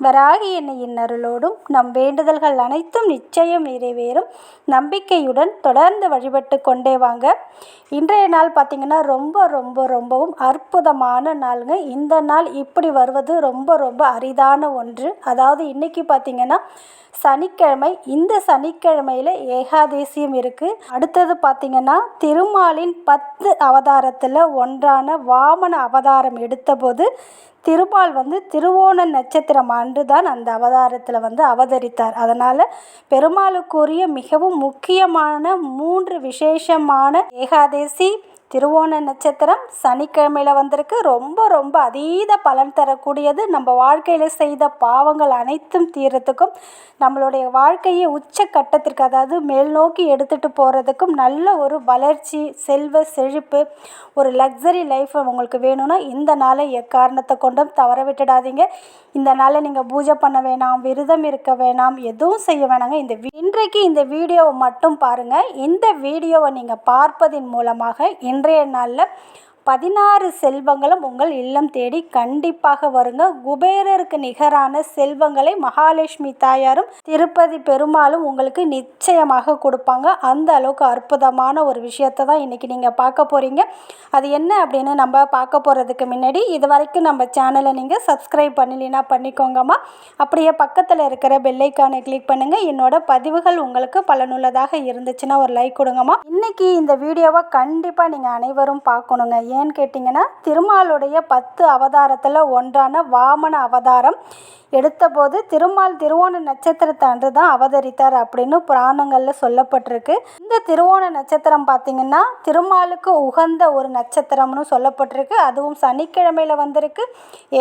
வராகி என்னையின் அருளோடும் நம் வேண்டுதல்கள் அனைத்தும் நிச்சயம் நிறைவேறும். நம்பிக்கையுடன் தொடர்ந்து வழிபட்டு கொண்டே வாங்க. இன்றைய நாள் பார்த்திங்கன்னா ரொம்ப ரொம்ப ரொம்பவும் அற்புதமான நாளுங்க. இந்த நாள் இப்படி வருவது ரொம்ப ரொம்ப அரிதான ஒன்று. அதாவது இன்றைக்கி பார்த்திங்கன்னா சனிக்கிழமை. இந்த சனிக்கிழமையில் ஏகாதேசியம் இருக்குது அடுத்தது பார்த்திங்கன்னா திருமாலின் பத்து அவதாரத்தில் ஒன்றான வாமன அவதாரம் எடுத்தபோது திருப்பால் வந்து திருவோண நட்சத்திரம் அன்று தான் அந்த அவதாரத்தில் வந்து அவதரித்தார். அதனால் பெருமாளுக்குரிய மிகவும் முக்கியமான மூன்று விசேஷமான ஏகாதேசி திருவோண நட்சத்திரம் சனிக்கிழமையில் வந்திருக்கு. ரொம்ப ரொம்ப அதீத பலன் தரக்கூடியது நம்ம வாழ்க்கையில் செய்த பாவங்கள் அனைத்தும் தீரத்துக்கும் நம்மளுடைய வாழ்க்கையை உச்ச கட்டத்திற்கு அதாவது மேல் நோக்கி எடுத்துகிட்டு போகிறதுக்கும் நல்ல ஒரு வளர்ச்சி செல்வ செழிப்பு ஒரு லக்ஸரி லைஃப் உங்களுக்கு வேணும்னா இந்த நாளை எக்காரணத்தை கொண்டும் தவற விட்டுடாதீங்க. இந்த நாளை நீங்கள் பூஜை பண்ண வேணாம் விரதம் இருக்க வேணாம் எதுவும் செய்ய வேணாங்க. இந்த இன்றைக்கு இந்த வீடியோவை மட்டும் பாருங்கள் இந்த வீடியோவை நீங்கள் பார்ப்பதின் மூலமாக இன்றைய நாளில் பதினாறு செல்வங்களும் உங்கள் இல்லம் தேடி கண்டிப்பாக வருங்க. குபேரருக்கு நிகரான செல்வங்களை மகாலட்சுமி தாயாரும் திருப்பதி பெருமாளும் உங்களுக்கு நிச்சயமாக கொடுப்பாங்க. அந்த அளவுக்கு அற்புதமான ஒரு விஷயத்தை தான் இன்றைக்கி நீங்கள் பார்க்க போகிறீங்க அது என்ன அப்படின்னு நம்ம பார்க்க போகிறதுக்கு முன்னாடி இது வரைக்கும் நம்ம சேனலை நீங்கள் சப்ஸ்கிரைப் பண்ணலைன்னா பண்ணிக்கோங்கம்மா. அப்படியே பக்கத்தில் இருக்கிற பெல்லைக்கானை கிளிக் பண்ணுங்கள் என்னோட பதிவுகள் உங்களுக்கு பலனுள்ளதாக இருந்துச்சுன்னா ஒரு லைக் கொடுங்கம்மா. இன்னைக்கு இந்த வீடியோவை கண்டிப்பாக நீங்கள் அனைவரும் பார்க்கணுங்க. ஏன்னு கேட்டிங்கன்னா திருமாலுடைய பத்து அவதாரத்தில் ஒன்றான வாமன அவதாரம் எடுத்தபோது திருமால் திருவோண நட்சத்திரத்தை அன்று தான் அவதரித்தார் அப்படின்னு புராணங்களில் சொல்லப்பட்டிருக்கு. இந்த திருவோண நட்சத்திரம் பார்த்திங்கன்னா திருமாலுக்கு உகந்த ஒரு நட்சத்திரம்னு சொல்லப்பட்டிருக்கு. அதுவும் சனிக்கிழமையில் வந்திருக்கு.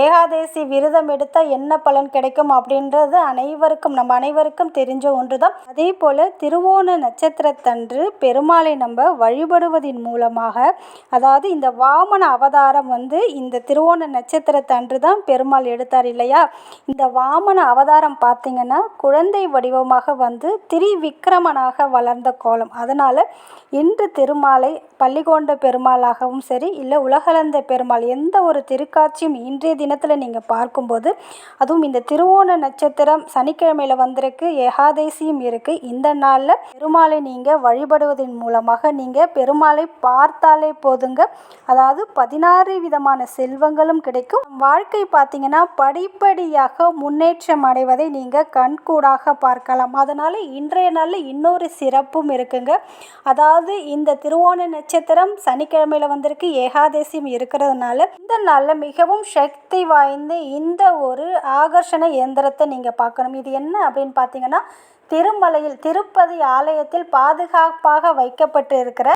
ஏகாதேசி விரதம் எடுத்தால் என்ன பலன் கிடைக்கும் அப்படின்றது அனைவருக்கும் நம்ம அனைவருக்கும் தெரிஞ்ச ஒன்று தான் அதே போல் திருவோண நட்சத்திரத்தன்று பெருமாளை நம்ம வழிபடுவதின் மூலமாக அதாவது இந்த வாமன அவதாரம் வந்து இந்த திருவோண நட்சத்திரத்தன்று தான் பெருமாள் எடுத்தார் இல்லையா? இந்த வாமன அவதாரம் பார்த்தீங்கன்னா குழந்தை வடிவமாக வந்து திரிவிக்ரமனாக வளர்ந்த கோலம். அதனால் இன்று திருமாலை பள்ளிகொண்ட பெருமாளாகவும் சரி இல்லை உலகளந்த பெருமாள் எந்த ஒரு திருக்காட்சியும் இன்றைய தினத்தில் நீங்கள் பார்க்கும்போது அதுவும் இந்த திருவோண நட்சத்திரம் சனிக்கிழமையில் வந்திருக்கு ஏகாதேசியும் இருக்குது இந்த நாளில் பெருமாளை நீங்கள் வழிபடுவதன் மூலமாக நீங்கள் பெருமாளை பார்த்தாலே போதுங்க. அதாவது பதினாறு விதமான செல்வங்களும் கிடைக்கும். வாழ்க்கை பார்த்தீங்கன்னா படிப்படியாக முன்னேற்றம் அடைவதை நீங்கள் கண்கூடாக பார்க்கலாம். அதனால் இன்றைய நாளில் இன்னொரு சிறப்பும் இருக்குங்க. அதாவது இந்த திருவோண நட்சத்திரம் சனிக்கிழமையில் வந்திருக்கு ஏகாதசியம் இருக்கிறதுனால இந்த நாளில் மிகவும் சக்தி வாய்ந்த இந்த ஒரு ஆகர்ஷண இயந்திரத்தை நீங்கள் பார்க்கணும். இது என்ன அப்படின்னு பார்த்தீங்கன்னா திருமலையில் திருப்பதி ஆலயத்தில் பாதுகாப்பாக வைக்கப்பட்டு இருக்கிற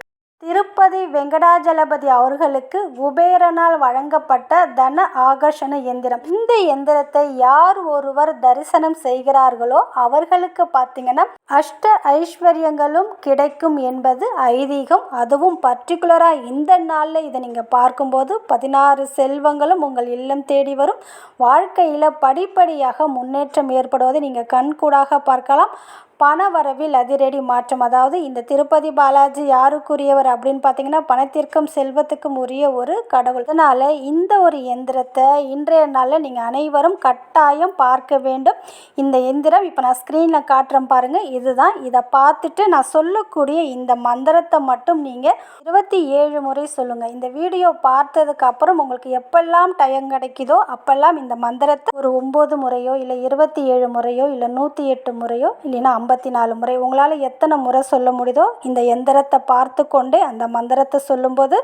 திருப்பதி வெங்கடாஜலபதி அவர்களுக்கு குபேரனால் வழங்கப்பட்ட தன ஆகர்ஷண எந்திரம். இந்த எந்திரத்தை யார் ஒருவர் தரிசனம் செய்கிறார்களோ அவர்களுக்கு பார்த்தீங்கன்னா அஷ்ட ஐஸ்வர்யங்களும் கிடைக்கும் என்பது ஐதீகம். அதுவும் பர்டிகுலராக இந்த நாளில் இதை நீங்கள் பார்க்கும்போது பதினாறு செல்வங்களும் உங்கள் இல்லம் தேடி வரும். வாழ்க்கையில் படிப்படியாக முன்னேற்றம் ஏற்படுவதை நீங்கள் கண்கூடாக பார்க்கலாம். பண வரவில் அதிரடி மாற்றம். அதாவது இந்த திருப்பதி பாலாஜி யாருக்குரியவர் அப்படின்னு பார்த்தீங்கன்னா பணத்திற்கும் செல்வத்துக்கும் உரிய ஒரு கடவுள். அதனால் இந்த ஒரு எந்திரத்தை இன்றைய நாளில் நீங்கள் அனைவரும் கட்டாயம் பார்க்க வேண்டும். இந்த எந்திரம் இப்போ நான் ஸ்க்ரீனில் காட்டுறேன் பாருங்கள் இதுதான். இதை பார்த்துட்டு நான் சொல்லக்கூடிய இந்த மந்திரத்தை மட்டும் நீங்கள் இருபத்தி ஏழு முறை சொல்லுங்கள் இந்த வீடியோ பார்த்ததுக்கு அப்புறம் உங்களுக்கு எப்பெல்லாம் டயம் கிடைக்குதோ அப்பெல்லாம் இந்த மந்திரத்தை ஒரு ஒம்பது முறையோ இல்லை இருபத்தி ஏழு முறையோ இல்லை நூற்றி எட்டு முறையோ இல்லைன்னா ஐம்பத்தி நாலு முறை உங்களால் எத்தனை முறை சொல்ல முடியுதோ இந்த எந்திரத்தை பார்த்து கொண்டே அந்த மந்திரத்தை சொல்லும்போது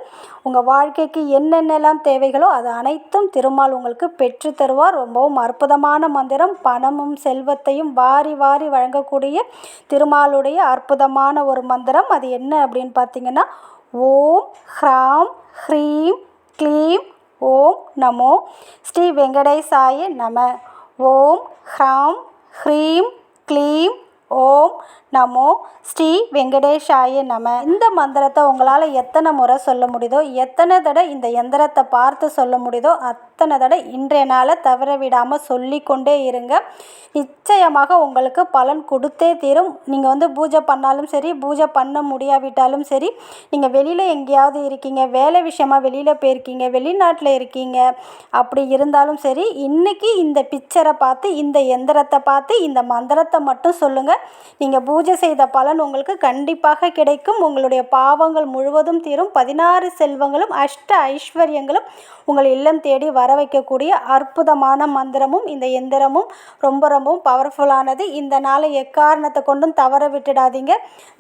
உங்கள் வாழ்க்கைக்கு என்னென்னலாம் தேவைகளோ அது அனைத்தும் திருமால் உங்களுக்கு பெற்று தருவார். ரொம்பவும் அற்புதமான மந்திரம். பணமும் செல்வத்தையும் வாரி வாரி வழங்கக்கூடிய திருமாலுடைய அற்புதமான ஒரு மந்திரம். அது என்ன அப்படின்னு பார்த்தீங்கன்னா ஓம் ஹ்ராம் ஹ்ரீம் க்ளீம் ஓம் நமோ ஸ்ரீ வெங்கடேசாய நம. ஓம் ஹ்ராம் ஹ்ரீம் க்ளீம் ஓம் நமோ ஸ்ரீ வெங்கடேஷாய நம. இந்த மந்திரத்தை உங்களால் எத்தனை முறை சொல்ல முடியுதோ எத்தனை தடவை இந்த எந்திரத்தை பார்த்து சொல்ல முடியுதோ அத் அத்தனை தடவை இன்றைய நாளை தவற விடாமல் சொல்லிக்கொண்டே இருங்க. நிச்சயமாக உங்களுக்கு பலன் கொடுத்தே தீரும். நீங்கள் வந்து பூஜை பண்ணாலும் சரி பூஜை பண்ண முடியாவிட்டாலும் சரி நீங்கள் வெளியில் எங்கேயாவது இருக்கீங்க வேலை விஷயமா வெளியில் போயிருக்கீங்க வெளிநாட்டில் இருக்கீங்க அப்படி இருந்தாலும் சரி இன்றைக்கி இந்த பிக்சரை பார்த்து இந்த எந்திரத்தை பார்த்து இந்த மந்திரத்தை மட்டும் சொல்லுங்கள் நீங்கள் பூஜை செய்த பலன் உங்களுக்கு கண்டிப்பாக கிடைக்கும். உங்களுடைய பாவங்கள் முழுவதும் தீரும். பதினாறு செல்வங்களும் அஷ்ட ஐஸ்வர்யங்களும் உங்கள் இல்லம் தேடி வர வைக்கக்கூடிய அற்புதமான மந்திரமும் இந்த எந்திரமும் ரொம்ப ரொம்பவும் பவர்ஃபுல்லானது இந்த நாளை எக்காரணத்தை கொண்டும் தவற விட்டுடாதீங்க.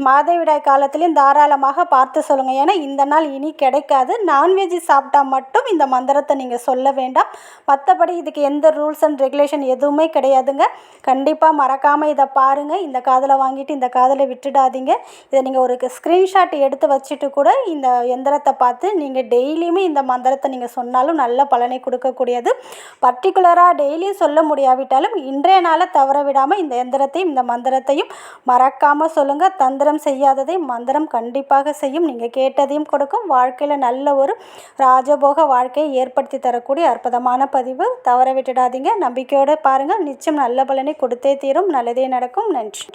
மாதவிடாய் காலத்திலையும் தாராளமாக பார்த்து சொல்லுங்கள் ஏன்னா இந்த நாள் இனி கிடைக்காது. நான்வெஜ் சாப்பிட்டா மட்டும் இந்த மந்திரத்தை நீங்கள் சொல்ல வேண்டாம். மற்றபடி இதுக்கு எந்த ரூல்ஸ் அண்ட் ரெகுலேஷன் எதுவுமே கிடையாதுங்க. கண்டிப்பாக மறக்காமல் இதை பாருங்கள் இந்த காதில் வாங்கிட்டு இந்த காதில் விட்டுடாதீங்க. இதை நீங்கள் ஒரு ஸ்க்ரீன்ஷாட் எடுத்து வச்சுட்டு கூட இந்த எந்திரத்தை பார்த்து நீங்கள் டெய்லியுமே இந்த மந்திரத்தை நீங்கள் சொன்னாலும் நல்ல பலனை கொடுக்கக்கூடியது பர்டிகுலராக டெய்லியும் சொல்ல முடியாவிட்டாலும் இன்றைய நாளை தவற விடாமல் இந்த எந்திரத்தையும் இந்த மந்திரத்தையும் மறக்காமல் சொல்லுங்கள் தந்திரம் செய்யாததை மந்திரம் கண்டிப்பாக செய்யும். நீங்கள் கேட்டதையும் கொடுக்கும். வாழ்க்கையில் நல்ல ஒரு ராஜபோக வாழ்க்கையை ஏற்படுத்தி தரக்கூடிய அற்புதமான பதிவு. தவற விட்டுடாதீங்க. நம்பிக்கையோடு பாருங்கள் நிச்சயம் நல்ல பலனை கொடுத்தே தீரும். நல்லதே நடக்கும். நன்றி.